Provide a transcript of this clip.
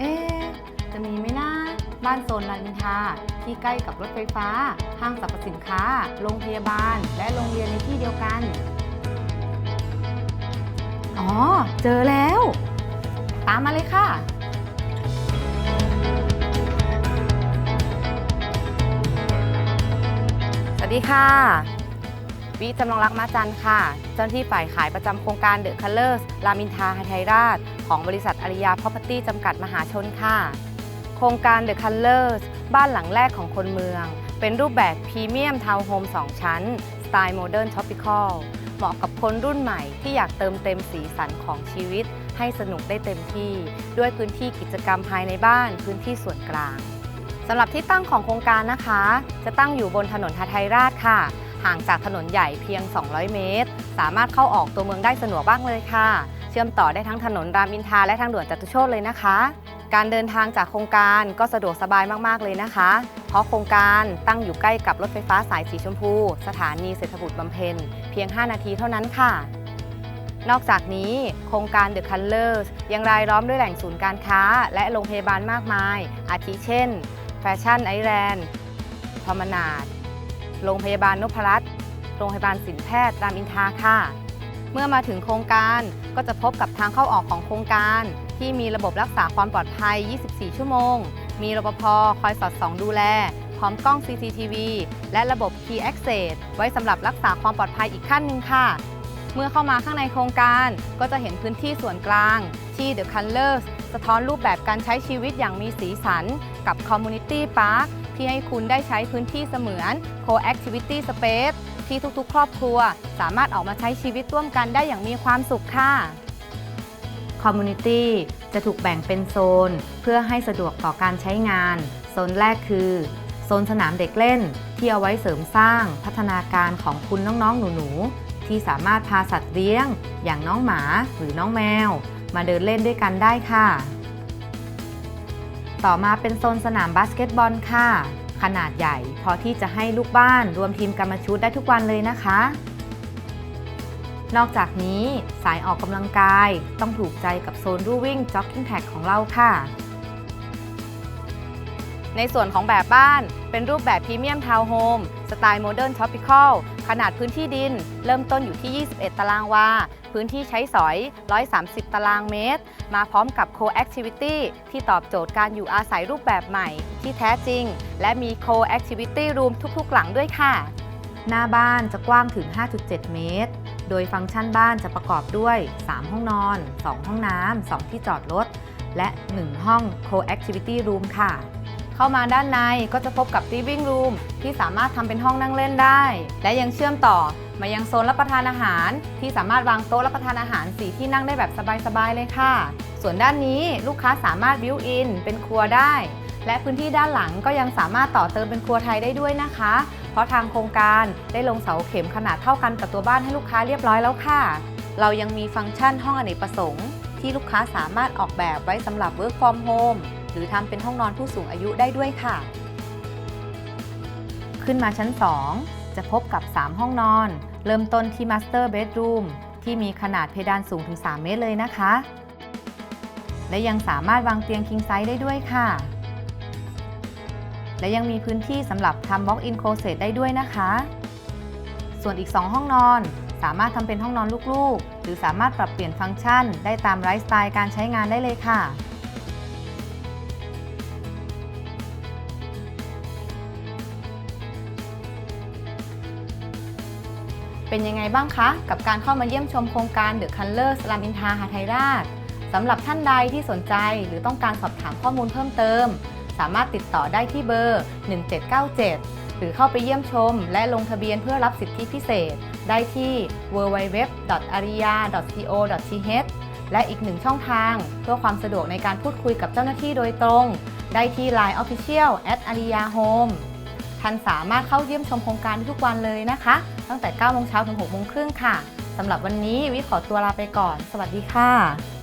เอ๊จะมีไหมนะ บ้านโซนรามินทาที่ใกล้กับรถไฟฟ้า ห้างสรรพสินค้า โรงพยาบาล และโรงเรียนในที่เดียวกัน อ๋อ เจอแล้ว ตามมาเลยค่ะสวัสดีค่ะ วิจำลองรักมาจันค่ะ เจ้าหน้าที่ฝ่ายขายประจำโครงการเดอะคัลเลอร์สรามินทราไทยราช ของบริษัทอาริยาพ r o p e r t y จำกัดมหาชนค่ะ โครงการเดอะคัลเลอร์สบ้านหลังแรกของคนเมือง เป็นรูปแบบพรีเมียมทาวน์โฮม2 ชั้น สไตล์โมเดิร์นท็อปิคอลเหมาะกับคนรุ่นใหม่ที่อยากเติมเต็มสีสันของชีวิต ให้สนุกได้เต็มที่ ด้วยพื้นที่กิจกรรมภายในบ้าน พื้นที่ส่วนกลางสำหรับที่ตั้งของโครงการนะคะ จะตั้งอยู่บนถนนทาไทยราชค่ะ ห่างจากถนนใหญ่เพียง 200 เมตร สามารถเข้าออกตัวเมืองได้สะดวกบ้างเลยค่ะ เชื่อมต่อได้ทั้งถนนรามอินทราและทางด่วนจตุโชตเลยนะคะ การเดินทางจากโครงการก็สะดวกสบายมากๆเลยนะคะ เพราะโครงการตั้งอยู่ใกล้กับรถไฟฟ้าสายสีชมพู สถานีเศรษฐบุตรบำเพ็ญเพียง 5 นาทีเท่านั้นค่ะนอกจากนี้โครงการ The Colors ยังรายล้อมด้วยแหล่งศูนย์การค้า และโรงพยาบาลมากมาย อาทิเช่น แฟชั่นไอแลนด์พมนาด โรงพยาบาลนพรัตน์ โรงพยาบาลศิลแพทย์รามอินทราค่ะ เมื่อมาถึงโครงการก็จะพบกับทางเข้าออกของโครงการ ที่มีระบบรักษาความปลอดภัย 24 ชั่วโมง มีรปภคอยสอดส่องดูแล พร้อมกล้อง CCTV และระบบ Key Access ไว้สำหรับรักษาความปลอดภัยอีกขั้นหนึ่งค่ะ เมื่อเข้ามาข้างในโครงการก็จะเห็นพื้นที่ส่วนกลาง ที่ The Colors สะท้อนรูปแบบการใช้ชีวิตอย่างมีสีสันกับ Community Park ที่ให้คุณได้ใช้พื้นที่เสมือน Co-Activity Space ที่ทุกๆ ครอบครัว สามารถออกมาใช้ชีวิตร่วมกันได้อย่างมีความสุขค่ะ Community จะถูกแบ่งเป็นโซน เพื่อให้สะดวกต่อการใช้งาน โซนแรกคือ โซนสนามเด็กเล่น ที่เอาไว้เสริมสร้างพัฒนาการของคุณน้องๆ หนูๆ ที่สามารถพาสัตว์เลี้ยง อย่างน้องหมาหรือน้องแมว มาเดินเล่นด้วยกันได้ค่ะ ต่อมาเป็นโซนสนามบาสเกตบอลค่ะ ขนาดใหญ่พอที่จะให้ลูกบ้านรวมทีมกันมาชุดได้ทุกวันเลยนะคะ นอกจากนี้สายออกกำลังกายต้องถูกใจกับโซนรูวิ่งจ็อกกิ้งแท็กของเราค่ะ ในส่วนของแบบบ้านเป็นรูปแบบพรีเมียมทาวน์โฮมสไตล์โมเดิร์นท็อปิคอล ขนาดพื้นที่ดินเริ่มต้นอยู่ที่ 21 ตารางวา พื้นที่ใช้สอย 130 ตารางเมตร มาพร้อมกับ Co-Activity ที่ตอบโจทย์การอยู่อาศัยรูปแบบใหม่ ที่แท้จริง และมี Co-Activity Room ทุกๆ หลังด้วยค่ะ หน้าบ้านจะกว้างถึง 5.7 เมตร โดยฟังก์ชันบ้านจะประกอบด้วย 3 ห้องนอน 2 ห้องน้ำ 2 ที่จอดรถ และ 1 ห้อง Co-Activity Room ค่ะ เข้ามาด้านในก็จะพบกับ Living Room ที่สามารถทำเป็นห้องนั่งเล่นได้ และยังเชื่อมต่อมายังโซนรับประทานอาหาร ที่สามารถวางโต๊ะรับประทานอาหารสีที่นั่งได้แบบสบายๆเลยค่ะ ส่วนด้านนี้ลูกค้าสามารถบิวอินเป็นครัวได้ และพื้นที่ด้านหลังก็ยังสามารถต่อเติมเป็นครัวไทยได้ด้วยนะคะ เพราะทางโครงการได้ลงเสาเข็มขนาดเท่ากันกับตัวบ้านให้ลูกค้าเรียบร้อยแล้วค่ะ เรายังมีฟังก์ชันห้องอเนกประสงค์ ที่ลูกค้าสามารถออกแบบไว้สำหรับ work from home หรือทำเป็นห้องนอนผู้สูงอายุได้ด้วยค่ะ ขึ้นมาชั้น 2 จะพบกับ 3 ห้องนอน เริ่มต้นที่ Master Bedroom ที่มีขนาดเพดานสูงถึง 3 เมตรเลยนะคะ และยังสามารถวางเตียง King Size ได้ด้วยค่ะ และยังมีพื้นที่สำหรับทำ Walk-in Closet ได้ด้วยนะคะ ส่วนอีก 2 ห้องนอนสามารถทำเป็นห้องนอนลูกๆ หรือสามารถปรับเปลี่ยนฟังก์ชัน ได้ตามไลฟ์สไตล์การใช้งานได้เลยค่ะ เป็นยังไงบ้างคะ กับการเข้ามาเยี่ยมชมโครงการ The Colors รามอินทาหาไทยราชสำหรับท่านใดที่สนใจหรือต้องการสอบถามข้อมูลเพิ่มเติม สามารถติดต่อได้ที่เบอร์ 1797 หรือเข้าไปเยี่ยมชม และลงทะเบียนเพื่อรับสิทธิพิเศษ ได้ที่ www.aria.co.th และอีกหนึ่งช่องทาง เพื่อความสะดวกในการพูดคุยกับเจ้าหน้าที่โดยตรง ได้ที่ Line Official @aria home ท่านสามารถเข้าเยี่ยมชมโครงการทุกวันเลยนะคะ ตั้งแต่9โมงเช้าถึง6โมงครึ่งค่ะสำหรับวันนี้วิขอตัวลาไปก่อน สวัสดีค่ะ